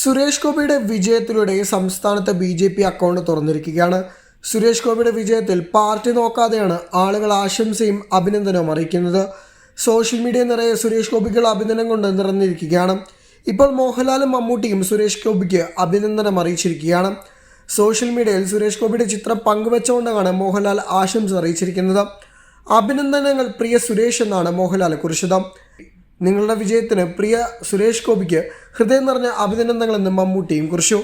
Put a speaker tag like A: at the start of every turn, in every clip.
A: സുരേഷ് ഗോപിയുടെ വിജയത്തിലൂടെ സംസ്ഥാനത്തെ ബി ജെ പി അക്കൗണ്ട് തുറന്നിരിക്കുകയാണ്. സുരേഷ് ഗോപിയുടെ വിജയത്തിൽ പാർട്ടി നോക്കാതെയാണ് ആളുകൾ ആശംസയും അഭിനന്ദനവും അറിയിക്കുന്നത്. സോഷ്യൽ മീഡിയ നിറയെ സുരേഷ് ഗോപിക്കുള്ള അഭിനന്ദനം കൊണ്ട് നിറഞ്ഞിരിക്കുകയാണ്. ഇപ്പോൾ മോഹൻലാലും മമ്മൂട്ടിയും സുരേഷ് ഗോപിക്ക് അഭിനന്ദനം അറിയിച്ചിരിക്കുകയാണ്. സോഷ്യൽ മീഡിയയിൽ സുരേഷ് ഗോപിയുടെ ചിത്രം പങ്കുവെച്ചുകൊണ്ടാണ് മോഹൻലാൽ ആശംസ അറിയിച്ചിരിക്കുന്നത്. അഭിനന്ദനങ്ങൾ പ്രിയ സുരേഷ് എന്നാണ് മോഹൻലാൽ കുറിച്ചത്. നിങ്ങളുടെ വിജയത്തിന് പ്രിയ സുരേഷ് ഗോപിക്ക് ഹൃദയം നിറഞ്ഞ അഭിനന്ദനങ്ങളെന്ന് മമ്മൂട്ടിയും കുറിച്ചു.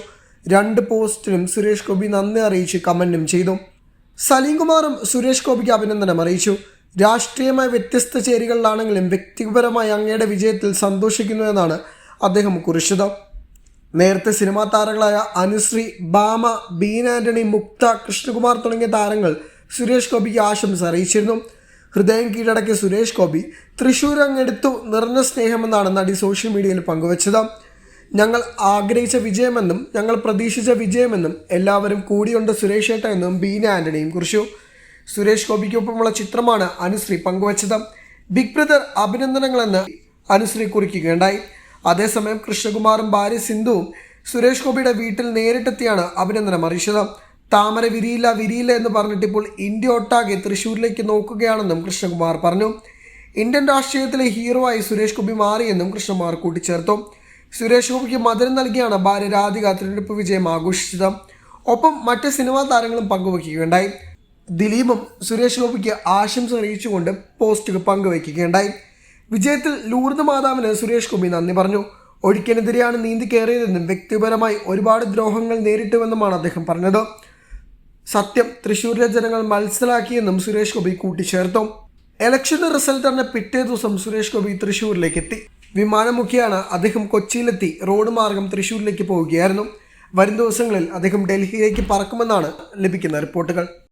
A: രണ്ട് പോസ്റ്റിലും സുരേഷ് ഗോപി നന്ദി അറിയിച്ച് കമന്റും ചെയ്തു. സലീം കുമാറും സുരേഷ് ഗോപിക്ക് അഭിനന്ദനം അറിയിച്ചു. രാഷ്ട്രീയമായ വ്യത്യസ്ത ചേരികളിലാണെങ്കിലും വ്യക്തിപരമായി അങ്ങയുടെ വിജയത്തിൽ സന്തോഷിക്കുന്നു എന്നാണ് അദ്ദേഹം കുറിച്ചത്. നേരത്തെ സിനിമാ താരങ്ങളായ അനുശ്രീ ബാമ ബീൻ ആന്റണി മുക്ത കൃഷ്ണകുമാർ തുടങ്ങിയ താരങ്ങൾ സുരേഷ് ഗോപിക്ക് ആശംസ അറിയിച്ചിരുന്നു. ഹൃദയം കീഴടക്കിയ സുരേഷ് ഗോപി തൃശ്ശൂർ അങ്ങെടുത്തു നിറഞ്ഞ സ്നേഹമെന്നാണ് നടി സോഷ്യൽ മീഡിയയിൽ പങ്കുവച്ചത്. ഞങ്ങൾ ആഗ്രഹിച്ച വിജയമെന്നും ഞങ്ങൾ പ്രതീക്ഷിച്ച വിജയമെന്നും എല്ലാവരും കൂടിയുണ്ട് സുരേഷ് ഏട്ട എന്നും ബീന ആന്റണിയും കുറിച്ചു. സുരേഷ് ഗോപിക്കൊപ്പമുള്ള ചിത്രമാണ് അനുശ്രീ പങ്കുവച്ചത്. ബിഗ് ബ്രദർ അഭിനന്ദനങ്ങളെന്ന് അനുശ്രീ കുറിക്കുകയുണ്ടായി. അതേസമയം കൃഷ്ണകുമാറും ഭാര്യ സിന്ധുവും സുരേഷ് ഗോപിയുടെ വീട്ടിൽ നേരിട്ടെത്തിയാണ് അഭിനന്ദനം അറിയിച്ചത്. താമര വിരിയില്ല വിരിയില്ല എന്ന് പറഞ്ഞിട്ട് ഇപ്പോൾ ഇന്ത്യ ഒട്ടാകെ തൃശ്ശൂരിലേക്ക് നോക്കുകയാണെന്നും കൃഷ്ണകുമാർ പറഞ്ഞു. ഇന്ത്യൻ രാഷ്ട്രീയത്തിലെ ഹീറോ ആയി സുരേഷ് ഗോപി മാറിയെന്നും കൃഷ്ണകുമാർ കൂട്ടിച്ചേർത്തു. സുരേഷ് ഗോപിക്ക് മധുരം നൽകിയാണ് ഭാര്യ രാധിക തിരഞ്ഞെടുപ്പ് വിജയം ആഘോഷിച്ചത്. ഒപ്പം മറ്റ് സിനിമാ താരങ്ങളും പങ്കുവയ്ക്കുകയുണ്ടായി. ദിലീപും സുരേഷ് ഗോപിക്ക് ആശംസ അറിയിച്ചുകൊണ്ട് പോസ്റ്റുകൾ പങ്കുവയ്ക്കുകയുണ്ടായി. വിജയത്തിൽ ലൂർദ് മാതാവിന് സുരേഷ് ഗോപി നന്ദി പറഞ്ഞു. ഒഴുക്കിനെതിരെയാണ് നീന്തി കയറിയതെന്നും വ്യക്തിപരമായി ഒരുപാട് ദ്രോഹങ്ങൾ നേരിട്ടുവെന്നുമാണ് അദ്ദേഹം പറഞ്ഞത്. സത്യം തൃശ്ശൂരിലെ ജനങ്ങൾ മനസ്സിലാക്കിയെന്നും സുരേഷ് ഗോപി കൂട്ടിച്ചേർത്തു. ഇലക്ഷന്റെ റിസൾട്ട് അറിഞ്ഞ പിറ്റേ ദിവസം സുരേഷ് ഗോപി തൃശ്ശൂരിലേക്ക് എത്തി. വിമാനമുഖിയാണ് അദ്ദേഹം കൊച്ചിയിലെത്തി. റോഡ് മാർഗം തൃശ്ശൂരിലേക്ക് പോവുകയായിരുന്നു. വരും ദിവസങ്ങളിൽ അദ്ദേഹം ഡൽഹിയിലേക്ക് പറക്കുമെന്നാണ് ലഭിക്കുന്ന റിപ്പോർട്ടുകൾ.